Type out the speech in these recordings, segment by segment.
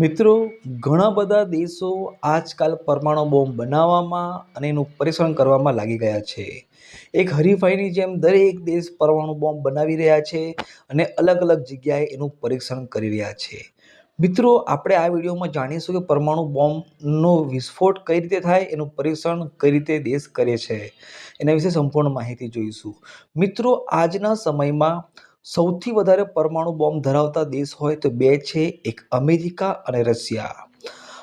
મિત્રો, ઘણા બધા દેશો આજકાલ પરમાણુ બોમ્બ બનાવવામાં અને એનું પરીક્ષણ કરવામાં લાગી ગયા છે. એક હરીફાઈની જેમ દરેક દેશ પરમાણુ બોમ્બ બનાવી રહ્યા છે અને અલગ અલગ જગ્યાએ એનું પરીક્ષણ કરી રહ્યા છે. મિત્રો, આપણે આ વિડીયોમાં જાણીશું કે પરમાણુ બોમ્બનો વિસ્ફોટ કઈ રીતે થાય, એનું પરીક્ષણ કઈ રીતે દેશ કરે છે. એના વિશે સંપૂર્ણ માહિતી જોઈશું. મિત્રો, આજના સમયમાં સૌથી વધારે પરમાણુ બોમ્બ ધરાવતા દેશ હોય તો બે છે, એક અમેરિકા અને રશિયા.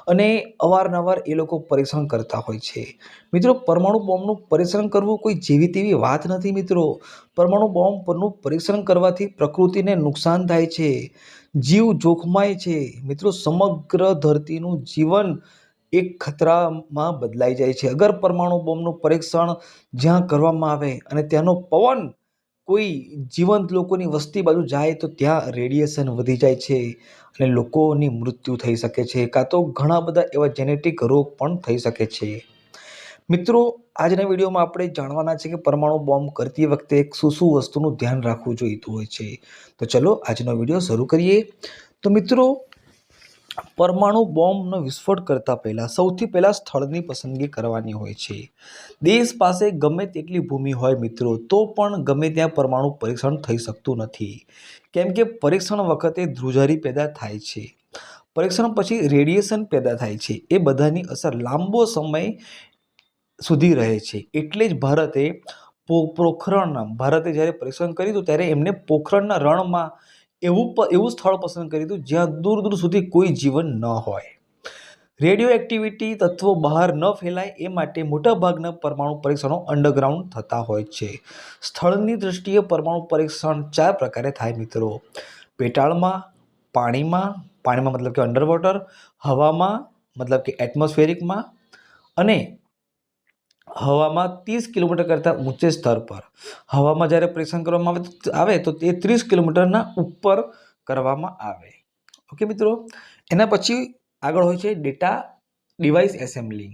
અને અવારનવાર એ લોકો પરીક્ષણ કરતા હોય છે. મિત્રો, પરમાણુ બોમ્બનું પરીક્ષણ કરવું કોઈ જેવી તેવી વાત નથી મિત્રો. પરમાણુ બોમ્બ પરનું પરીક્ષણ કરવાથી પ્રકૃતિને નુકસાન થાય છે. જીવ જોખમાય છે. મિત્રો, સમગ્ર ધરતીનું જીવન એક ખતરામાં બદલાઈ જાય છે. અગર પરમાણુ બોમ્બનું પરીક્ષણ જ્યાં કરવામાં આવે અને ત્યાંનો પવન કોઈ જીવંત લોકોની વસ્તી બાજુ જાય તો ત્યાં રેડિયેશન વધી જાય છે અને લોકોની મૃત્યુ થઈ શકે છે, કાં તો ઘણા બધા એવા જેનેટિક રોગ પણ થઈ શકે છે. મિત્રો, આજના વિડીયોમાં આપણે જાણવાના છે કે પરમાણુ બોમ્બ કરતી વખતે શું શું વસ્તુનું ધ્યાન રાખવું જોઈતું હોય છે. તો ચલો, આજનો વીડિયો શરૂ કરીએ. તો મિત્રો પરમાણુ બોમ્બનો વિસ્ફોટ કરતાં પહેલાં સૌથી પહેલાં સ્થળની પસંદગી કરવાની હોય છે. દેશ પાસે ગમે તેટલી ભૂમિ હોય મિત્રો, તો પણ ગમે ત્યાં પરમાણુ પરીક્ષણ થઈ શકતું નથી. કેમ કે પરીક્ષણ વખતે ધ્રુજારી પેદા થાય છે. પરીક્ષણ પછી રેડિયેશન પેદા થાય છે. એ બધાની અસર લાંબો સમય સુધી રહે છે. એટલે જ ભારતે પોખરણના ભારતે જ્યારે પરીક્ષણ કર્યું હતું ત્યારે એમને પોખરણના રણમાં એવું એવું સ્થળ પસંદ કર્યું હતું જ્યાં દૂર દૂર સુધી કોઈ જીવન ન હોય. રેડિયો એક્ટિવિટી તત્વો બહાર ન ફેલાય એ માટે મોટાભાગના પરમાણુ પરીક્ષણો અંડરગ્રાઉન્ડ થતા હોય છે. સ્થળની દૃષ્ટિએ પરમાણુ પરીક્ષણ ચાર પ્રકારે થાય મિત્રો. પેટાળમાં, પાણીમાં પાણીમાં મતલબ કે અંડરવોટર હવામાં, મતલબ કે એટમોસ્ફેરિકમાં અને હવામાં ત્રીસ કિલોમીટર કરતાં ઊંચે સ્તર પર. હવામાં જ્યારે પરીક્ષણ કરવામાં આવે તો આવે તો તે ત્રીસ કિલોમીટરના ઉપર કરવામાં આવે. ઓકે મિત્રો? એના પછી આગળ હોય છે ડેટા ડિવાઇસ એસેમ્બલિંગ.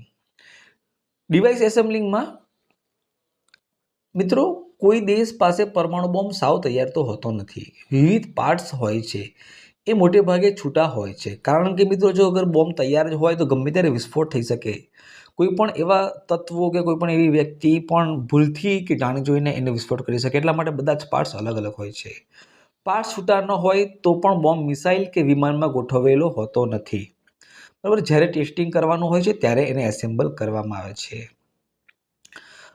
ડિવાઇસ એસેમ્બલિંગમાં મિત્રો કોઈ દેશ પાસે પરમાણુ બોમ્બ સાવ તૈયાર તો હોતો નથી. વિવિધ પાર્ટ્સ હોય છે. એ મોટે ભાગે છૂટા હોય છે. કારણ કે મિત્રો જો અગર બોમ્બ તૈયાર જ હોય તો ગમે ત્યારે વિસ્ફોટ થઈ શકે. કોઈ પણ એવા તત્વો કે કોઈ પણ એવી વ્યક્તિ પણ ભૂલથી કે જાણી જોઈને એને વિસ્ફોટ કરી શકે. એટલા માટે બધા જ પાર્ટ્સ અલગ અલગ હોય છે. પાર્ટ્સ છૂટા હોય તો પણ બોમ્બ, મિસાઇલ કે વિમાનમાં ગોઠવેલો હોતો નથી. બરાબર, જ્યારે ટેસ્ટિંગ કરવાનું હોય છે, ત્યારે એને એસેમ્બલ કરવામાં આવે છે.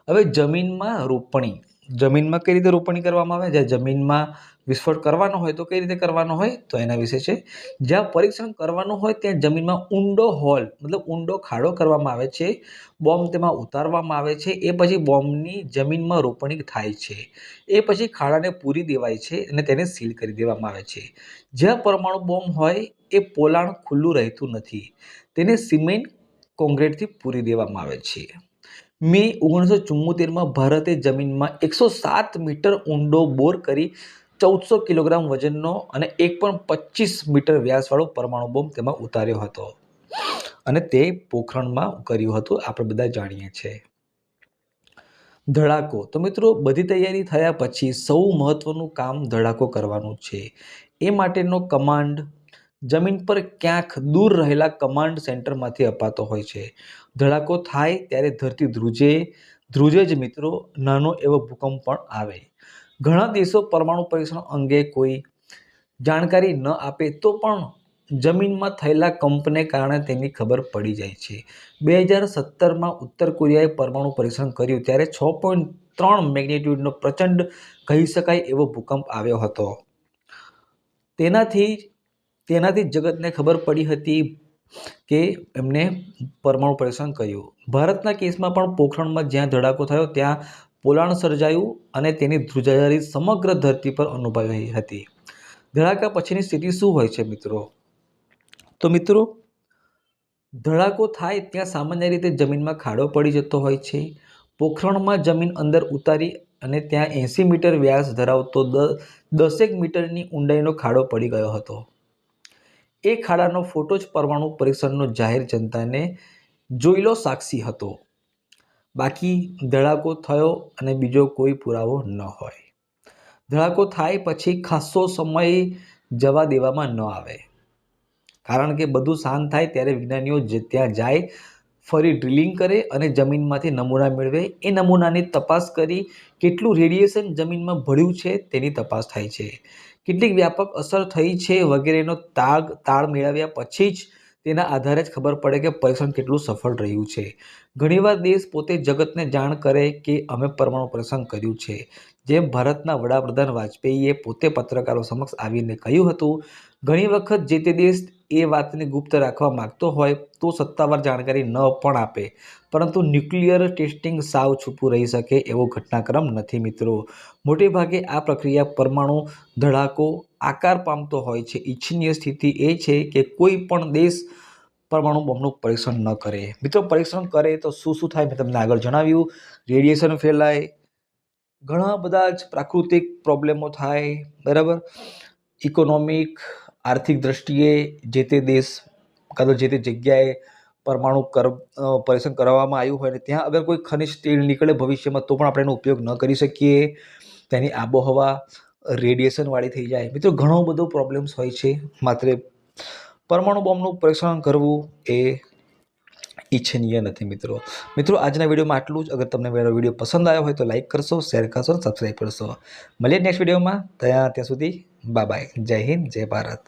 હવે જમીનમાં રોપણી. જમીનમાં કઈ રીતે રોપણી કરવામાં આવે? જ્યાં જમીનમાં વિસ્ફોટ કરવાનો હોય તો કઈ રીતે કરવાનો હોય? તો એના વિશે છે. જ્યાં પરીક્ષણ કરવાનું હોય ત્યાં જમીનમાં ઊંડો હોલ, મતલબ ઊંડો ખાડો કરવામાં આવે છે. બોમ્બ તેમાં ઉતારવામાં આવે છે. એ પછી બોમ્બની જમીનમાં રોપણી થાય છે. એ પછી ખાડાને પૂરી દેવાય છે અને તેને સીલ કરી દેવામાં આવે છે. જ્યાં પરમાણુ બોમ્બ હોય, એ પોલાણ ખુલ્લું રહેતું નથી. તેને સિમેન્ટ કોન્ક્રીટથી પૂરી દેવામાં આવે છે. મે ઓગણીસો ચુમ્મોતેરમાં ભારતે જમીનમાં એકસો સાત મીટર ઊંડો બોર કરી ચૌદસો કિલોગ્રામ વજનનો અને એક પણ પચીસ મીટર વ્યાસવાળો પરમાણુ બોમ્બ તેમાં ઉતાર્યો હતો. અને તે પોખરણમાં કર્યું હતું, આપણે બધા જાણીએ છીએ. ધડાકો. તો મિત્રો, બધી તૈયારી થયા પછી સૌ મહત્વનું કામ ધડાકો કરવાનું છે. એ માટેનો કમાન્ડ જમીન પર ક્યાંક દૂર રહેલા કમાન્ડ સેન્ટરમાંથી અપાતો હોય છે. ધડાકો થાય ત્યારે ધરતી ધ્રુજે ધ્રુજે જ મિત્રો, નાનો એવો ભૂકંપ પણ આવે. ઘણા દેશો પરમાણુ પરીક્ષણ અંગે કોઈ જાણકારી ન આપે તો પણ જમીનમાં થયેલા કંપને કારણે તેની ખબર પડી જાય છે. બે હજાર સત્તરમાં ઉત્તર કોરિયાએ પરમાણુ પરીક્ષણ કર્યું ત્યારે છ પોઈન્ટ ત્રણ મેગ્નિટ્યુડનો પ્રચંડ કહી શકાય એવો ભૂકંપ આવ્યો હતો. તેનાથી તેનાથી જગતને ખબર પડી હતી કે એમને પરમાણુ પરીક્ષણ કર્યું. ભારતના કેસમાં પણ પોખરણમાં જ્યાં ધડાકો થયો, ત્યાં પોલાણ સર્જાયું અને તેની ધ્રુજારી સમગ્ર ધરતી પર અનુભવાઈ હતી. ધડાકા પછીની સ્થિતિ શું હોય છે મિત્રો? તો મિત્રો, ધડાકો થાય ત્યાં સામાન્ય રીતે જમીનમાં ખાડો પડી જતો હોય છે. પોખરણમાં જમીન અંદર ઉતારી અને ત્યાં એંસી મીટર વ્યાસ ધરાવતો દસેક મીટરની ઊંડાઈનો ખાડો પડી ગયો હતો. એ ખાડાનો ફોટો જ પરમાણુ પરીક્ષણનો જાહેર જનતાને જોઈલો સાક્ષી હતો. બાકી ધડાકો થયો અને બીજો કોઈ પુરાવો ન હોય. ધડાકો થાય પછી ખાસો સમય જવા દેવામાં ન આવે. કારણ કે બધું શાંત થાય ત્યારે વિજ્ઞાનીઓ જે ત્યાં જાય ફરી ડ્રિલિંગ કરે અને જમીનમાંથી નમૂના મેળવે. એ નમૂનાની તપાસ કરી કેટલું રેડિયેશન જમીનમાં ભળ્યું છે તેની તપાસ થાય છે. કેટલીક વ્યાપક અસર થઈ છે વગેરેનો તાગ, તાળ મેળવ્યા પછી જ તેના આધારે જ ખબર પડે કે પરીક્ષણ કેટલું સફળ રહ્યું છે. ઘણીવાર દેશ પોતે જગતને જાણ કરે કે અમે પરમાણુ પરીક્ષણ કર્યું છે. જેમ ભારતના વડાપ્રધાન વાજપેયીએ પોતે પત્રકારો સમક્ષ આવીને કહ્યું હતું, ઘણી વખત જે તે દેશ એ વાતને ગુપ્ત રાખવા માંગતો હોય તો સત્તાવાર જાણકારી ન પણ આપે. પરંતુ ન્યુક્લિયર ટેસ્ટિંગ સાવ છૂપું રહી શકે એવો ઘટનાક્રમ નથી મિત્રો. મોટે ભાગે આ પ્રક્રિયા પરમાણુ ધડાકો આકાર પામતો હોય છે. ઈચ્છનીય સ્થિતિ એ છે કે કોઈ પણ દેશ પરમાણુ બોમ્બનું પરીક્ષણ ન કરે. મિત્રો, પરીક્ષણ કરે તો શું શું થાય મેં તમને આગળ જણાવ્યું. રેડિયેશન ફેલાય, ઘણા બધા જ પ્રાકૃતિક પ્રોબ્લેમો થાય, બરાબર? ઇકોનોમિક આર્થિક દ્રષ્ટિએ જે તે દેશ કાં તો જે તે જગ્યાએ પરમાણુ કર પરીક્ષણ કરવામાં આવ્યું હોય ને ત્યાં અગર કોઈ ખનિજ તેલ નીકળે ભવિષ્યમાં, તો પણ આપણે એનો ઉપયોગ ન કરી શકીએ. તેની આબોહવા રેડિયેશનવાળી થઈ જાય. મિત્રો, ઘણો બધો પ્રોબ્લેમ્સ હોય છે. માત્ર પરમાણુ બોમ્બનું પરીક્ષણ કરવું એ ઈચ્છનીય નથી, મિત્રો. મિત્રો, આજના વિડીયોમાં આટલું જ. અગર તમને મારો વીડિયો પસંદ આવ્યો હોય તો લાઇક કરશો, શેર કરશો સબસ્ક્રાઈબ કરશો. મળીએ નેક્સ્ટ વિડીયોમાં. ત્યાં ત્યાં સુધી બાય બાય જય હિન્દ જય ભારત.